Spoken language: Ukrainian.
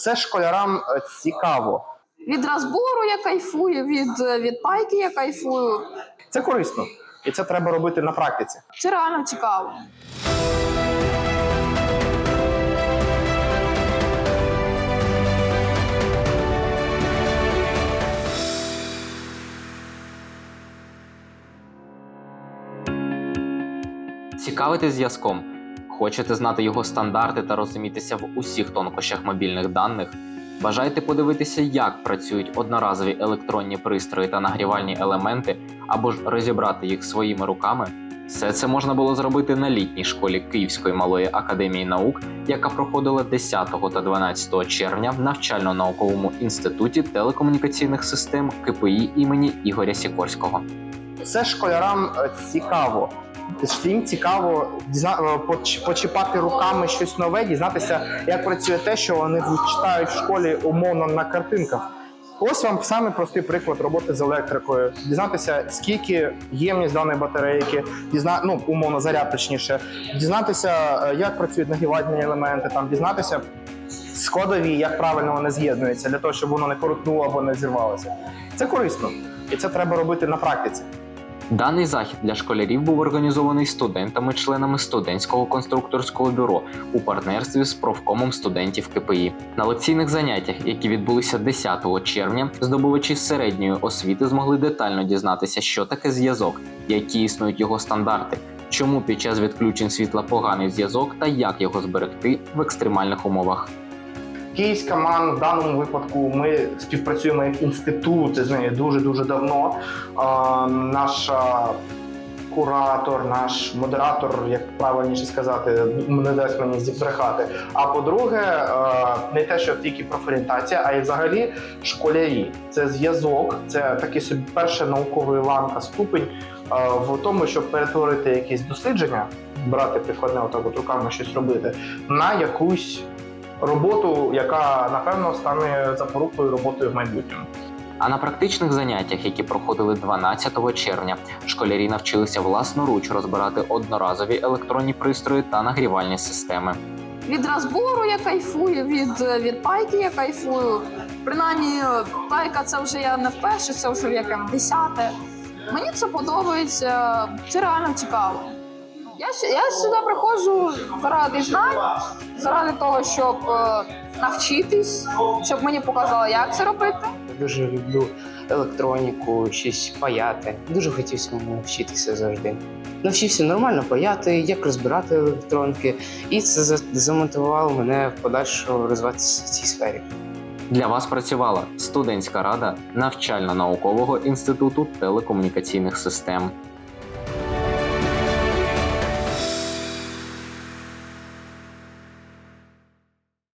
Це школярам е, цікаво. Від розбору я кайфую, від, е, від пайки я кайфую. Це корисно, і це треба робити на практиці. Це реально цікаво. Цікавитесь зв'язком? Хочете знати його стандарти та розумітися в усіх тонкощах мобільних даних? Бажаєте подивитися, як працюють одноразові електронні пристрої та нагрівальні елементи, або ж розібрати їх своїми руками? Все це можна було зробити на літній школі Київської малої академії наук, яка проходила 10 та 12 червня в навчально-науковому інституті телекомунікаційних систем КПІ імені Ігоря Сікорського. Це школярам е, цікаво. Їм цікаво дізна- е, почіпати руками щось нове, дізнатися, як працює те, що вони читають в школі умовно на картинках. Ось вам самий простий приклад роботи з електрикою. Дізнатися, скільки ємність даної батарейки, дізна... ну, умовно заряд точніше, дізнатися, е, як працюють нагрівальні елементи, там дізнатися складові, як правильно вони з'єднуються, для того, щоб воно не коротнуло або не зірвалося. Це корисно, і це треба робити на практиці. Даний захід для школярів був організований студентами-членами студентського конструкторського бюро у партнерстві з профкомом студентів КПІ. На лекційних заняттях, які відбулися 10 червня, здобувачі середньої освіти змогли детально дізнатися, що таке зв'язок, які існують його стандарти, чому під час відключень світла поганий зв'язок та як його зберегти в екстремальних умовах. Київська МАН в даному випадку ми співпрацюємо як інститут з нею дуже дуже давно. Наша куратор, наш модератор, як правильніше сказати, не дасть мені зібрехати. А по-друге, не те, що тільки профорієнтація, а й взагалі школярі. Це зв'язок, це такий собі перша наукова ланка ступень в тому, щоб перетворити якісь дослідження, брати прикладне отак от руками щось робити, на якусь роботу, яка напевно стане запорукою роботою в майбутньому. А на практичних заняттях, які проходили 12 червня, школярі навчилися власноруч розбирати одноразові електронні пристрої та нагрівальні системи. Від розбору я кайфую, від, від пайки я кайфую. Принаймні, пайка це вже я не вперше, це вже яке десяте. Мені це подобається, це реально цікаво. Я, я сюди приходжу заради знань, заради того, щоб е, навчитись, щоб мені показали, як це робити. Дуже люблю електроніку, щось паяти. Дуже хотів цьому навчитися завжди. Навчився нормально паяти, як розбирати електронки, і це за- замотивувало мене в подальшу розвиватися в цій сфері. Для вас працювала студентська рада навчально-наукового інституту телекомунікаційних систем.